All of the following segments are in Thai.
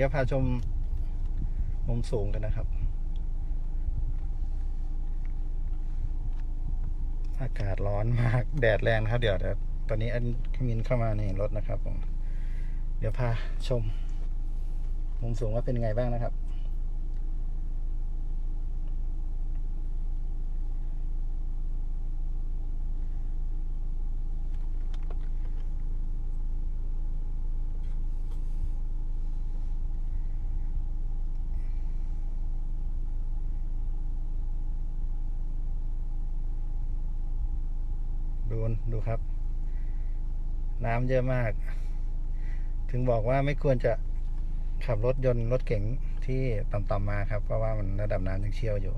เดี๋ยวพาชมมุมสูงกันนะครับ อากาศร้อนมาก แดดแรงครับ เดี๋ยวเดี๋ยวตอนนี้อันมินเข้ามาในรถนะครับผม เดี๋ยวพาชม มุมสูงว่าเป็นไงบ้างนะครับ ดูดูครับ น้ำเยอะมาก ถึงบอกว่าไม่ควรจะขับรถยนต์รถเก๋งที่ต่ำๆมาครับ เพราะว่ามันระดับน้ำยังเชี่ยวอยู่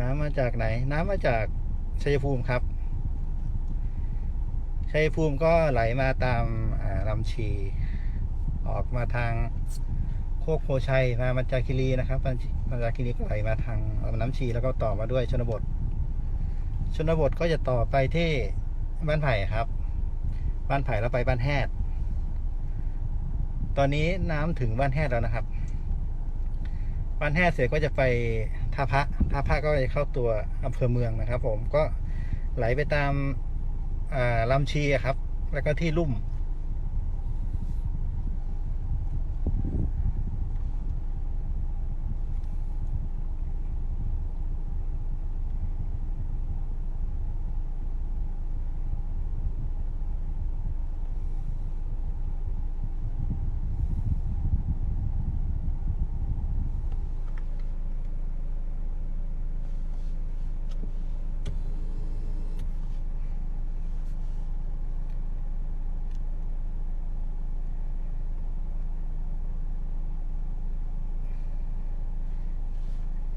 น้ำมาจากไหน น้ำมาจากชัยภูมิครับ ชัยภูมิก็ไหลมาตามลำชี ออกมาทางโคกโพชัยมามาจากคิรีนะครับมามาจากคิรีก็ไหลมาทางลำน้ำชีแล้วก็ต่อมาด้วยชนบท ชนบทก็จะต่อไปที่บ้านไผ่ครับ บ้านไผ่แล้วไปบ้านแฮดตอนนี้น้ำถึงบ้านแฮดแล้วนะครับ บ้านแฮดเสร็จก็จะไปท่าพระท่าพระก็จะเข้าตัวอำเภอเมืองนะครับ ผมก็ไหลไปตาม ลำชีครับ แล้วก็ที่ลุ่ม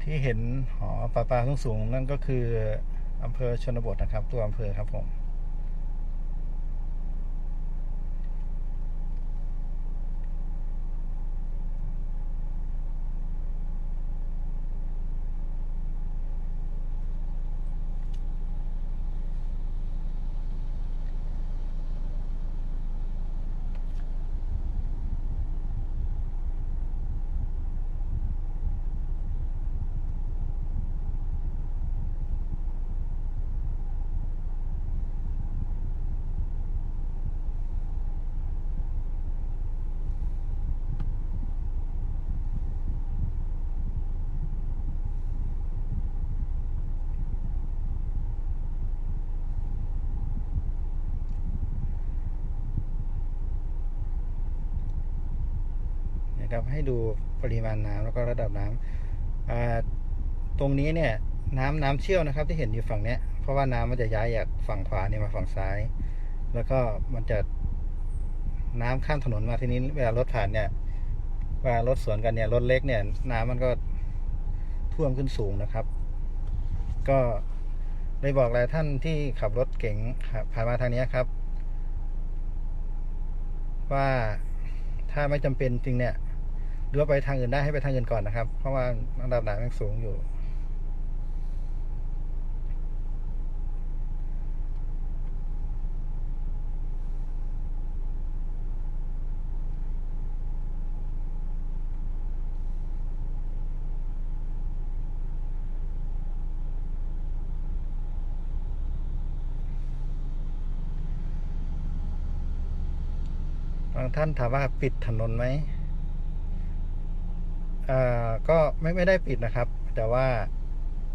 ที่เห็นหอประปาสูงๆนั่นก็คืออำเภอชนบทนะครับ ตัวอำเภอครับผม นะครับ ให้ดูปริมาณน้ำแล้วก็ระดับน้ำอ่าตรงนี้เนี่ยน้ำน้ำเชี่ยวนะครับ ที่เห็นอยู่ฝั่งเนี้ยเพราะว่าน้ำมันจะย้ายจากฝั่งขวาเนี่ยมาฝั่งซ้าย แล้วก็มันจะน้ำข้ามถนนมาทีนี้เวลารถผ่านเนี่ยเวลารถสวนกันเนี่ยรถเล็กเนี่ย น้ำมันก็ท่วมขึ้นสูงนะครับ ก็ได้บอกหลายท่านที่ขับรถเก๋งขับผ่านมาทางนี้ครับ ว่าถ้าไม่จำเป็นจริงเนี่ย หรือว่าไปทางอื่นได้ให้ไปทางอื่นก่อนนะครับ เพราะว่าระดับน้ำยังสูงอยู่ บางท่านถามว่าปิดถนนไหม อ่าก็ไม่ไม่ได้ปิดนะครับ แต่ว่า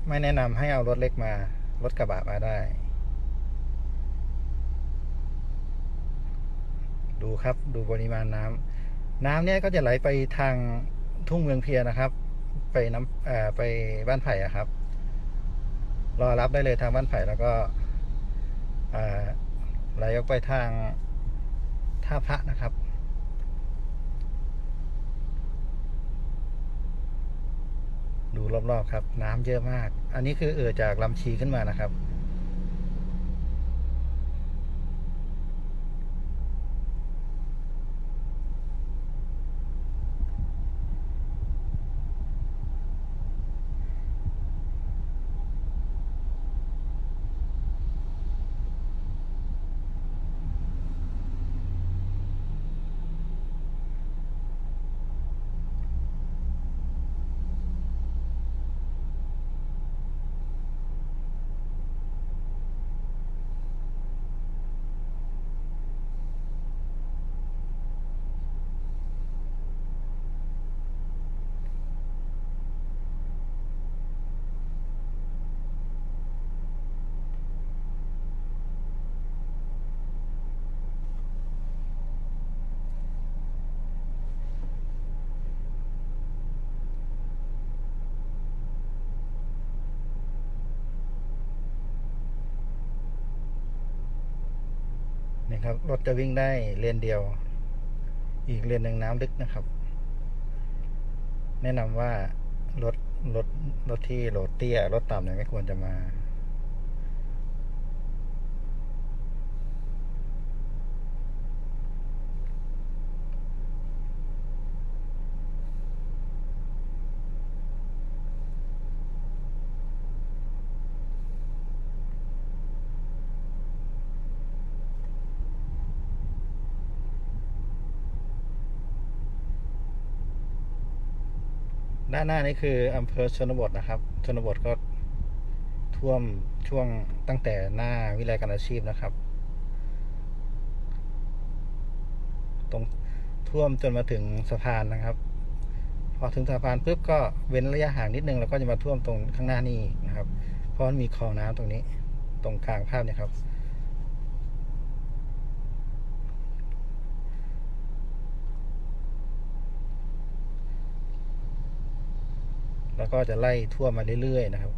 ไม่แนะนำให้เอารถเล็กมา รถกระบะมาได้ ดูครับดูปริมาณน้ำน้ำเนี่ยก็จะไหลไปทางทุ่งเมืองเพียนะครับ ไปน้ำอ่าไปบ้านไผ่ครับ รอรับได้เลยทางบ้านไผ่แล้วก็อ่าไหลออกไปทางท่าพระนะครับ ดูรอบๆครับ น้ำเยอะมาก อันนี้คือเอ่อจากลำชีขึ้นมานะครับ ครับรถจะวิ่งได้เลนเดียว อีกเลนหนึ่งน้ำลึกนะครับ แนะนำว่ารถรถรถที่โหลดเตี้ยรถต่ำเนี่ยไม่ควรจะมา ด้านหน้านี่คืออำเภอชนบทนะครับ ชนบทก็ท่วมช่วงตั้งแต่หน้าวิทยาลัยการอาชีพนะครับ ตรงท่วมจนมาถึงสะพานนะครับ พอถึงสะพานปุ๊บก็เว้นระยะห่างนิดนึงแล้วก็จะมาท่วมตรงข้างหน้านี่นะครับ เพราะมันมีคลองน้ำตรงนี้ ตรงกลางภาพเนี่ยครับ แล้ว ก็จะไล่ทั่วมาเรื่อยๆนะครับ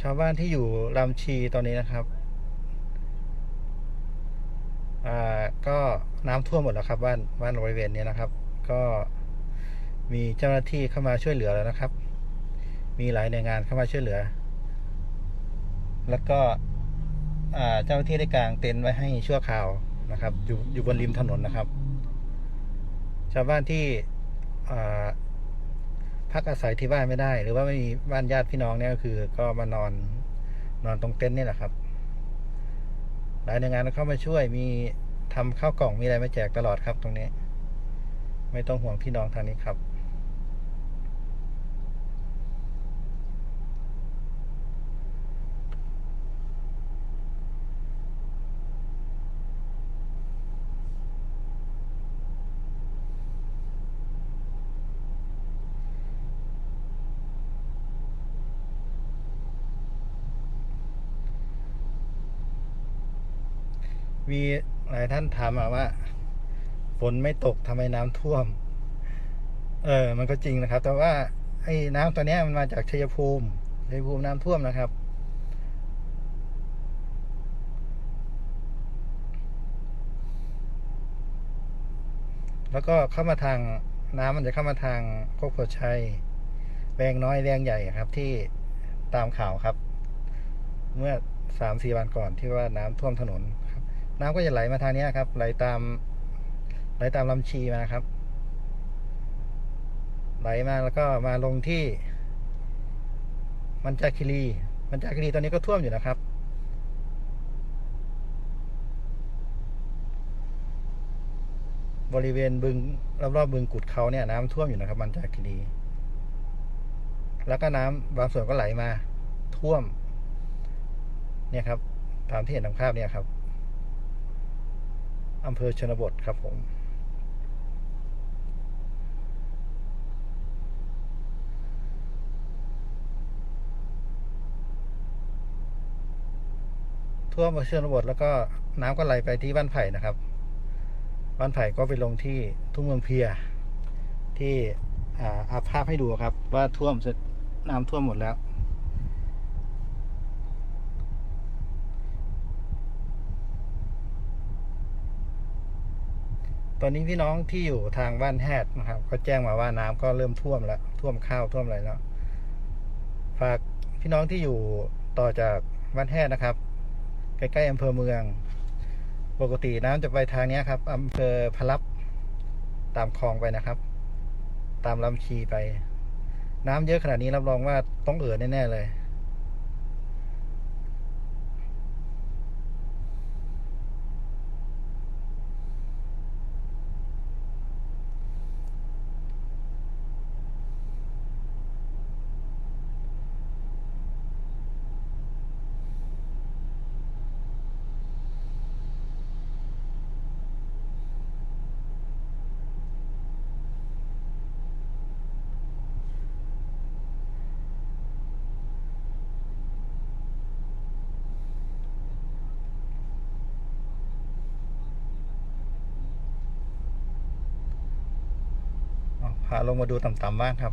ชาวบ้านที่อยู่ลำชีตอนนี้นะครับอ่าก็น้ำท่วมหมดแล้วครับบ้านบ้านบริเวณนี้นะครับ ก็มีเจ้าหน้าที่เข้ามาช่วยเหลือแล้วนะครับ มีหลายหน่วยงานเข้ามาช่วยเหลือ แล้วก็เจ้าหน้าที่ได้กางเต็นท์ไว้ให้ชั่วคราวนะครับ อยู่อยู่บนริมถนนนะครับ ชาวบ้านที่อ่า พักอาศัยที่บ้านไม่ได้ หรือว่าไม่มีบ้านญาติพี่น้องเนี่ยก็คือ ก็มานอนนอนตรงเต็นท์นี่แหละครับ หลายหน่วยงานเข้ามาช่วยมีทำข้าวกล่องมีอะไรมาแจกตลอดครับตรงนี้ ไม่ต้องห่วงพี่น้องทางนี้ครับ มีหลายท่านถามมาว่าฝนไม่ตกทำไมน้ำท่วม เออ มันก็จริงนะครับ แต่ว่าไอ้น้ำตัวเนี้ยมันมาจากชัยภูมิชัยภูมิน้ำท่วมนะครับ แล้วก็เข้ามาทางน้ำมันจะเข้ามาทางโคกโพชัยแวงน้อยแวงใหญ่ครับที่ตามข่าวครับ เมื่อสามสี่วันก่อนที่ว่าน้ำท่วมถนน น้ำก็จะไหลมาทางนี้ครับ ไหลตามไหลตามลำชีมาครับ ไหลมาแล้วก็มาลงที่ มันจาคิรี มันจาคิรีตอนนี้ก็ท่วมอยู่นะครับ บริเวณบึงรอบๆบบึงกุดเขาเนี่ยน้ำท่วมอยู่นะครับ มันจาคิรี แล้วก็น้ำบางส่วนก็ไหลมาท่วม เนี่ยครับ ตามที่เห็นทางภาพเนี่ยครับ อำเภอชนบทครับผม ท่วมอำเภอชนบทแล้วก็น้ำก็ไหลไปที่บ้านไผ่นะครับ บ้านไผ่ก็ไปลงที่ทุ่งเมืองเพีย ที่อ่าอาภาพให้ดูครับ ว่าท่วมเสร็จน้ำท่วมหมดแล้ว ตอนนี้พี่น้องที่อยู่ทางบ้านแฮดนะครับก็แจ้งมาว่าน้ำก็เริ่มท่วมแล้ว ท่วมข้าวท่วมอะไรแล้วฝากพี่น้องที่อยู่ต่อจากบ้านแฮดนะครับ ใกล้ๆอำเภอเมือง ปกติน้ำจะไปทางนี้ครับอำเภอพลับตามคลองไปนะครับ ตามลำชีไป น้ำเยอะขนาดนี้รับรองว่าต้องเอ่อแน่ๆเลย พาลงมาดูต่ำๆบ้างครับ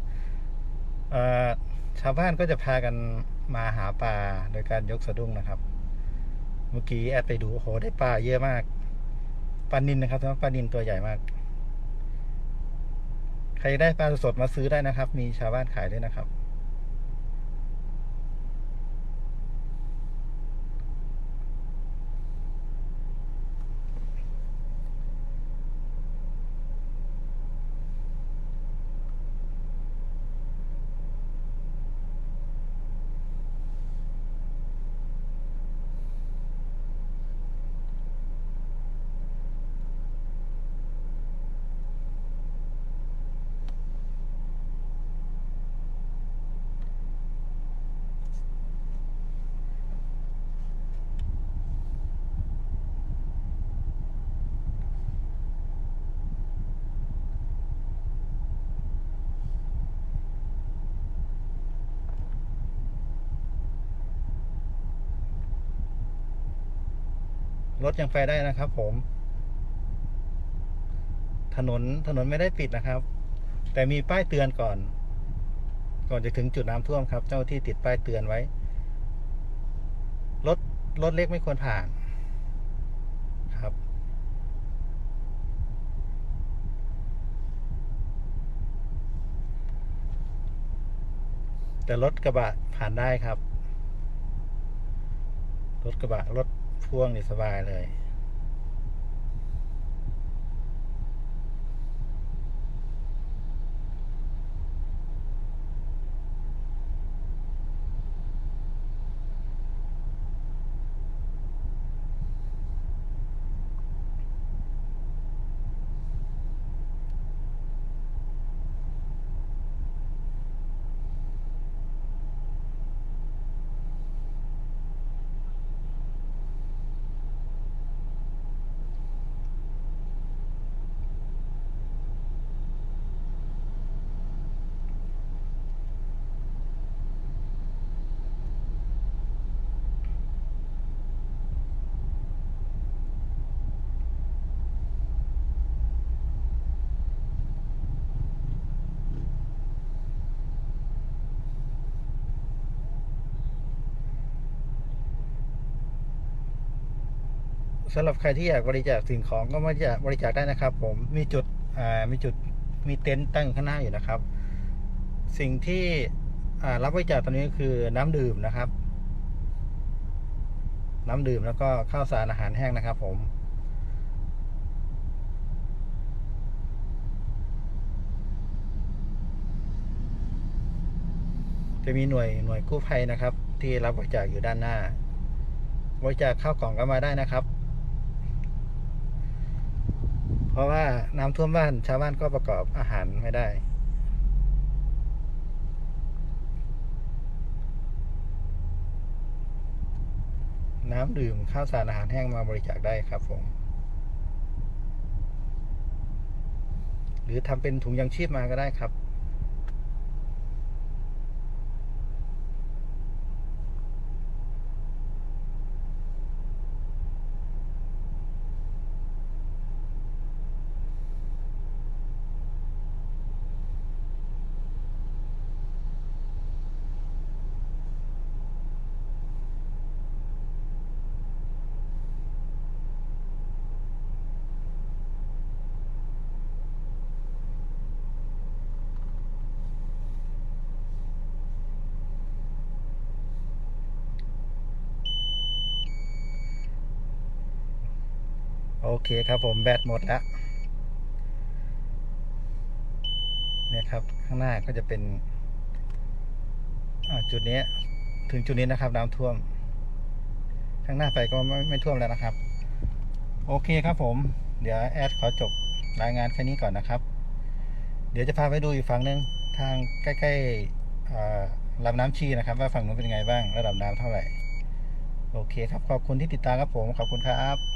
เอ่อชาวบ้านก็จะพากันมาหาปลาโดยการยกสะดุ้งนะครับ เมื่อกี้แอดไปดูโอ้โหได้ปลาเยอะมากปลานินนะครับปลานินตัวใหญ่มาก ใครได้ปลาสดมาซื้อได้นะครับ มีชาวบ้านขายด้วยนะครับ รถยังไปได้นะครับ ผม ถนนถนนไม่ได้ปิดนะครับ แต่มีป้ายเตือนก่อน ก่อนจะถึงจุดน้ำท่วมครับ เจ้าหน้าที่ติดป้ายเตือนไว้ รถรถเล็กไม่ควรผ่านครับ แต่รถกระบะผ่านได้ครับ รถกระบะรถ พ่วงนี่สบายเลย สำหรับใครที่อยากบริจาคสิ่งของก็มาจะบริจาคได้นะครับ ผมมีจุดมีจุดมีเต็นท์ตั้งข้างหน้าอยู่นะครับ สิ่งที่รับบริจาคตอนนี้ก็คือน้ำดื่มนะครับ น้ำดื่มแล้วก็ข้าวสารอาหารแห้งนะครับ ผมจะมีหน่วยหน่วยกู้ภัยนะครับ ที่รับบริจาคอยู่ด้านหน้า บริจาคข้าวกล่องก็มาได้นะครับ เพราะว่าน้ำท่วมบ้านชาวบ้านก็ประกอบอาหารไม่ได้ น้ำดื่มข้าวสารอาหารแห้งมาบริจาคได้ครับผม หรือทำเป็นถุงยังชีพมาก็ได้ครับ เคครับผมแบตหมดแล้วเนี่ยครับข้างหน้าก็จะเป็นจุดนี้ถึงจุดนี้นะครับน้ำท่วม ข้างหน้าไปก็ไม่ไม่ท่วมแล้วนะครับ โอเคครับผม เดี๋ยวแอดขอจบรายงานแค่นี้ก่อนนะครับ เดี๋ยวจะพาไปดูอีกฝั่งหนึ่งทางใกล้ๆลำน้ำชีนะครับ ว่าฝั่งนู้นเป็นไงบ้างระดับน้ำเท่าไหร่ โอเคครับขอบคุณที่ติดตามครับผมขอบคุณครับ